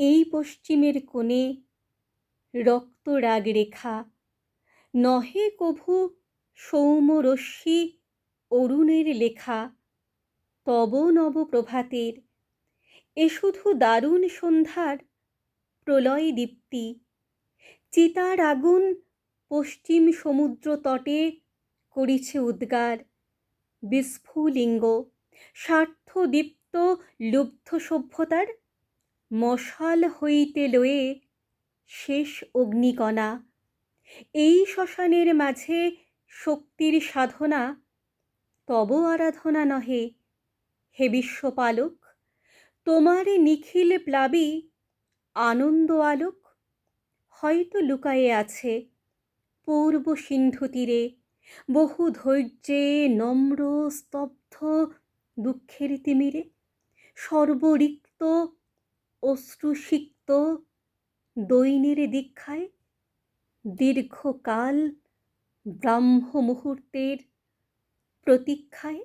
এই পশ্চিমের কোণে রক্তরাগ রেখা। নহে কভু সৌম্যরশ্মি অরুণের লেখা। তব নব প্রভাতের এ শুধু দারুণ সন্ধ্যার প্রলয় দীপ্তি। চিতার আগুন পশ্চিম সমুদ্র তটে করিছে উদ্গার। বিস্ফুলিঙ্গ, স্বার্থদীপ্ত লুব্ধ সভ্যতার মশাল হইতে লয়ে শেষ অগ্নিকণা। এই শ্মশানের মাঝে শক্তির সাধনা, তব আরাধনা নহে। হে বিশ্বপালক, তোমারে নিখিল প্লাবী আনন্দ আলোক হয়তো লুকায়ে আছে পূর্ব সিন্ধু তীরে। বহু ধৈর্যে নম্র, স্তব্ধ দুঃখের তিমিরে সর্বরিক্ত অশ্রুসিক্ত দৈনের দীক্ষায় দীর্ঘকাল ব্রাহ্ম মুহূর্তের প্রতীক্ষায়